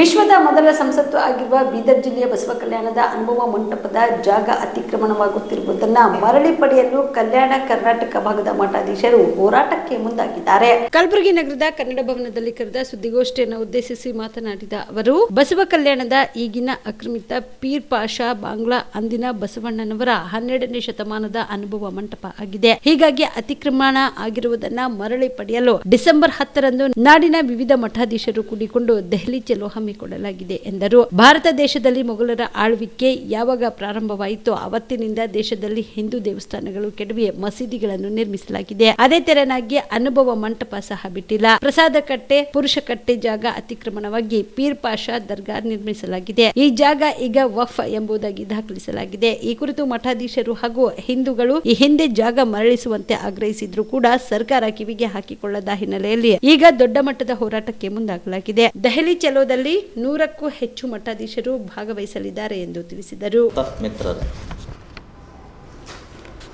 ವಿಶ್ವದ ಮೊದಲ ಸಂಸತ್ತು ಆಗಿರುವ ಬೀದರ್ ಜಿಲ್ಲೆಯ ಬಸವ ಕಲ್ಯಾಣದ ಅನುಭವ ಮಂಟಪದ ಜಾಗ ಅತಿಕ್ರಮಣವಾಗುತ್ತಿರುವುದನ್ನ ಮರಳಿ ಪಡೆಯಲು ಕಲ್ಯಾಣ ಕರ್ನಾಟಕ ಭಾಗದ ಮಠಾಧೀಶರು ಹೋರಾಟಕ್ಕೆ ಮುಂದಾಗಿದ್ದಾರೆ. ಕಲಬುರಗಿ ನಗರದ ಕನ್ನಡ ಭವನದಲ್ಲಿ ಕರೆದ ಸುದ್ದಿಗೋಷ್ಠಿಯನ್ನು ಉದ್ದೇಶಿಸಿ ಮಾತನಾಡಿದ ಅವರು, ಬಸವ ಕಲ್ಯಾಣದ ಈಗಿನ ಆಕ್ರಮಿತ ಪೀರ್ ಪಾಷಾ ಬಾಂಗ್ಲಾ ಅಂದಿನ ಬಸವಣ್ಣನವರ ಹನ್ನೆರಡನೇ ಶತಮಾನದ ಅನುಭವ ಮಂಟಪ ಆಗಿದೆ. ಹೀಗಾಗಿ ಅತಿಕ್ರಮಣ ಆಗಿರುವುದನ್ನ ಮರಳಿ ಪಡೆಯಲು ಡಿಸೆಂಬರ್ ಹತ್ತರಂದು ನಾಡಿನ ವಿವಿಧ ಮಠಾಧೀಶರು ಕೂಡಿಕೊಂಡು ದೆಹಲಿ ಚಲೋ ಹಮ್ಮಿಕೊಳ್ಳಲಾಗಿದೆ ಎಂದರು. ಭಾರತ ದೇಶದಲ್ಲಿ ಮೊಘಲರ ಆಳ್ವಿಕೆ ಯಾವಾಗ ಪ್ರಾರಂಭವಾಯಿತೋ ಅವತ್ತಿನಿಂದ ದೇಶದಲ್ಲಿ ಹಿಂದೂ ದೇವಸ್ಥಾನಗಳು ಕೆಡವಿ ಮಸೀದಿಗಳನ್ನು ನಿರ್ಮಿಸಲಾಗಿದೆ. ಅದೇ ತೆರನಾಗಿ ಅನುಭವ ಮಂಟಪ ಸಹ ಬಿಟ್ಟಿಲ್ಲ. ಪ್ರಸಾದ ಕಟ್ಟೆ, ಪುರುಷ ಕಟ್ಟೆ ಜಾಗ ಅತಿಕ್ರಮಣವಾಗಿ ಪೀರ್ ಪಾಷಾ ದರ್ಗಾ ನಿರ್ಮಿಸಲಾಗಿದೆ. ಈ ಜಾಗ ಈಗ ವಫ್ ಎಂಬುದಾಗಿ ದಾಖಲಿಸಲಾಗಿದೆ. ಈ ಕುರಿತು ಮಠಾಧೀಶರು ಹಾಗೂ ಹಿಂದೂಗಳು ಈ ಹಿಂದೆ ಜಾಗ ಮರಳಿಸುವಂತೆ ಆಗ್ರಹಿಸಿದ್ರು ಕೂಡ ಸರ್ಕಾರ ಕಿವಿಗೆ ಹಾಕಿಕೊಳ್ಳದ ಹಿನ್ನೆಲೆಯಲ್ಲಿ ಈಗ ದೊಡ್ಡ ಮಟ್ಟದ ಹೋರಾಟಕ್ಕೆ ಮುಂದಾಗಲಾಗಿದೆ. ದೆಹಲಿ ಚಲೋದಲ್ಲಿ ನೂರಕ್ಕೂ ಹೆಚ್ಚು ಮಠಾಧೀಶರು ಭಾಗವಹಿಸಲಿದ್ದಾರೆ ಎಂದು ತಿಳಿಸಿದರು. ಮಿತ್ರರು,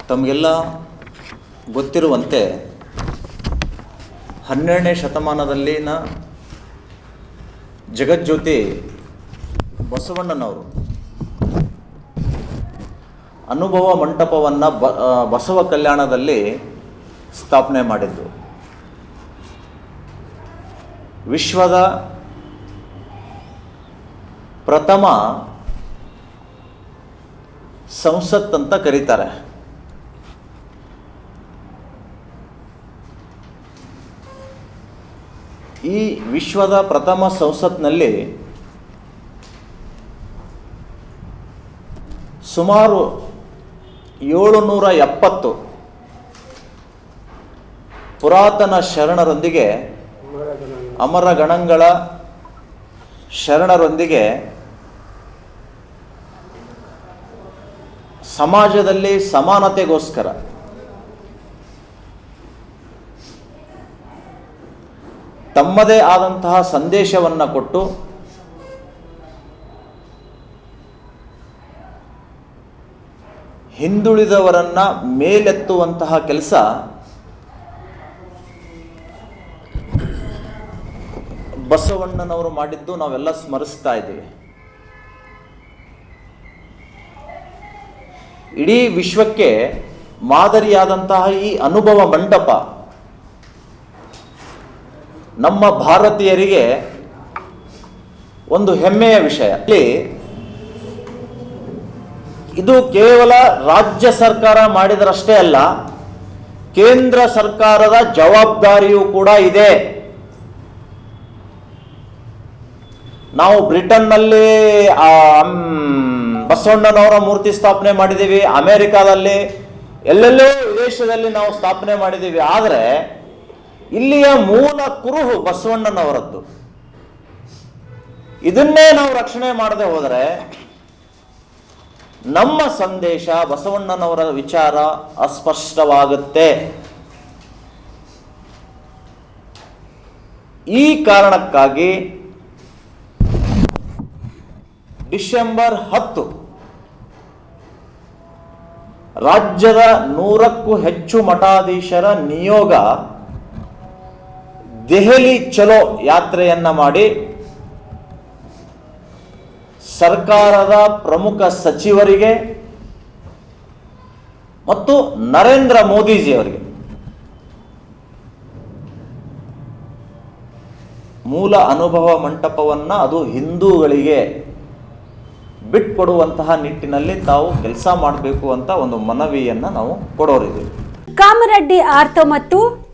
ತಮಗೆಲ್ಲ ಗೊತ್ತಿರುವಂತೆ ಹನ್ನೆರಡನೇ ಶತಮಾನದಲ್ಲಿನ ಜಗಜ್ಯೋತಿ ಬಸವಣ್ಣನವರು ಅನುಭವ ಮಂಟಪವನ್ನು ಬ ಬಸವ ಕಲ್ಯಾಣದಲ್ಲಿ ಸ್ಥಾಪನೆ ಮಾಡಿದ್ದು. ವಿಶ್ವದ ಪ್ರಥಮ ಸಂಸತ್ ಅಂತ ಕರೀತಾರೆ. ಈ ವಿಶ್ವದ ಪ್ರಥಮ ಸಂಸತ್ನಲ್ಲಿ ಸುಮಾರು ಏಳುನೂರ ಎಪ್ಪತ್ತು ಪುರಾತನ ಶರಣರೊಂದಿಗೆ ಅಮರ ಗಣಗಳ ಶರಣರೊಂದಿಗೆ ಸಮಾಜದಲ್ಲಿ ಸಮಾನತೆಗೋಸ್ಕರ. ತಮ್ಮದೇ ಆದಂತಹ ಸಂದೇಶವನ್ನು ಕೊಟ್ಟು ಹಿಂದುಳಿದವರನ್ನ ಮೇಲೆತ್ತುವಂತಹ ಕೆಲಸ ಬಸವಣ್ಣನವರು ಮಾಡಿದ್ದು ನಾವೆಲ್ಲ ಸ್ಮರಿಸ್ತಾ ಇದ್ದೀವಿ. ಇಡೀ ವಿಶ್ವಕ್ಕೆ ಮಾದರಿಯಾದಂತಹ ಈ ಅನುಭವ ಮಂಟಪ ನಮ್ಮ ಭಾರತೀಯರಿಗೆ ಒಂದು ಹೆಮ್ಮೆಯ ವಿಷಯ. ಇಲ್ಲಿ ಇದು ಕೇವಲ ರಾಜ್ಯ ಸರ್ಕಾರ ಮಾಡಿದರಷ್ಟೇ ಅಲ್ಲ, ಕೇಂದ್ರ ಸರ್ಕಾರದ ಜವಾಬ್ದಾರಿಯೂ ಕೂಡ ಇದೆ. ನಾವು ಬ್ರಿಟನ್ನಲ್ಲಿ ಬಸವಣ್ಣನವರ ಮೂರ್ತಿ ಸ್ಥಾಪನೆ ಮಾಡಿದ್ದೀವಿ. ಅಮೇರಿಕಾದಲ್ಲಿ, ಎಲ್ಲೆಲ್ಲೋ ವಿದೇಶದಲ್ಲಿ ನಾವು ಸ್ಥಾಪನೆ ಮಾಡಿದ್ದೀವಿ. ಆದರೆ, ಇಲ್ಲಿಯ ಮೂಲ ಕುರುಹು ಬಸವಣ್ಣನವರದ್ದು. ಇದನ್ನೇ ನಾವು ರಕ್ಷಣೆ ಮಾಡದೆ ಹೋದರೆ, ನಮ್ಮ ಸಂದೇಶ ಬಸವಣ್ಣನವರ ವಿಚಾರ ಅಸ್ಪಷ್ಟವಾಗುತ್ತೆ. ಈ ಕಾರಣಕ್ಕಾಗಿ ಡಿಸೆಂಬರ್ ಹತ್ತು. ರಾಜ್ಯದ ನೂರಕ್ಕೂ ಹೆಚ್ಚು ಮಠಾಧೀಶರ ನಿಯೋಗ ದೆಹಲಿ ಚಲೋ ಯಾತ್ರೆಯನ್ನ ಮಾಡಿ ಸರ್ಕಾರದ ಪ್ರಮುಖ ಸಚಿವರಿಗೆ ಮತ್ತು ನರೇಂದ್ರ ಮೋದಿಜಿಯವರಿಗೆ ಮೂಲ ಅನುಭವ ಮಂಟಪವನ್ನ ಅದು ಹಿಂದೂಗಳಿಗೆ ಬಿಟ್ಕೊಡುವಂತಹ ನಿಟ್ಟಿನಲ್ಲಿ ತಾವು ಕೆಲಸ ಮಾಡಬೇಕು ಅಂತ ಒಂದು ಮನವಿಯನ್ನ ನಾವು ಕೊಡೋರಿದ್ದೀವಿ. ಕಾಮರೆಡ್ಡಿ ಆರ್ತ ಮತ್ತು